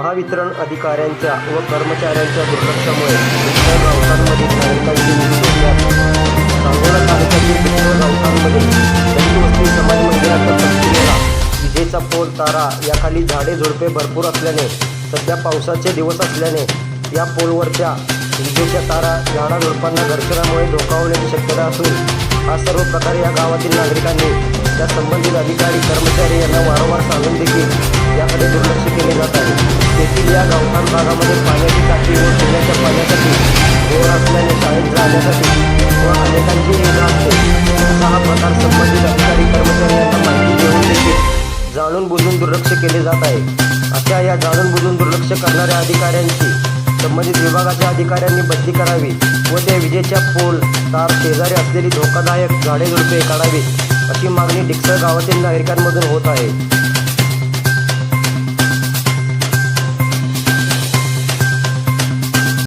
महावितरण अधिकाऱ्यांच्या व कर्मचाऱ्यांच्या दुर्लक्षामुळे दुसऱ्या गावठाणमधील नागरिकांची निधी सांगोला तालुक्यातील समाज विजेचा पोल तारा याखाली झाडे झुडपे भरपूर असल्याने सध्या पावसाचे दिवस असल्याने या पोलवरच्या विजेच्या तारा झाडाझुडपांना घर्षणामुळे धोका होण्याची शक्यता असून हा सर्व प्रकार या गावातील नागरिकांनी त्या संबंधित अधिकारी कर्मचारी यांना वारंवार सांगून देखील याकडे दुर्लक्ष गावठाण भागामध्ये पाण्याची टाकी व पिण्याच्या पाण्यासाठी बोर असल्याने शाळेत जाण्यासाठी व अनेकांची निगा असते. असा हा प्रकार संबंधित अधिकारी कर्मचारी यांना माहिती देऊन देखील जाणून बुजून दुर्लक्ष केले जात आहे. अशा या जाणून बुजून दुर्लक्ष करणाऱ्या अधिकाऱ्यांची संबंधित विभागाच्या अधिकाऱ्यांनी बदली करावी व त्या विजेच्या पोल तार शेजारी असलेली धोकादायक झाडे झुडपे काढावी अशी मागणी डिक्सळ गावातील नागरिकांमधून होत आहे.